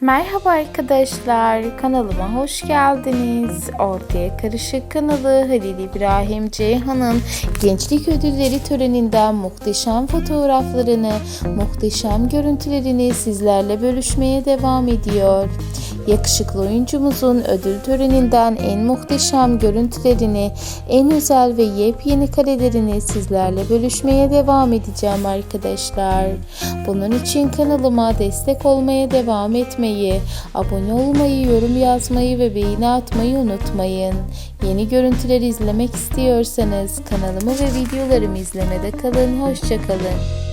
Merhaba arkadaşlar, kanalıma hoş geldiniz. Ortaya Karışık kanalı Halil İbrahim Ceyhan'ın Gençlik Ödülleri töreninden muhteşem fotoğraflarını, muhteşem görüntülerini sizlerle bölüşmeye devam ediyor. Yakışıklı oyuncumuzun ödül töreninden en muhteşem görüntülerini, en özel ve yepyeni karelerini sizlerle bölüşmeye devam edeceğim arkadaşlar. Bunun için kanalıma destek olmaya devam etmeyi, abone olmayı, yorum yazmayı ve beğeni atmayı unutmayın. Yeni görüntüleri izlemek istiyorsanız kanalımı ve videolarımı izlemede kalın. Hoşçakalın.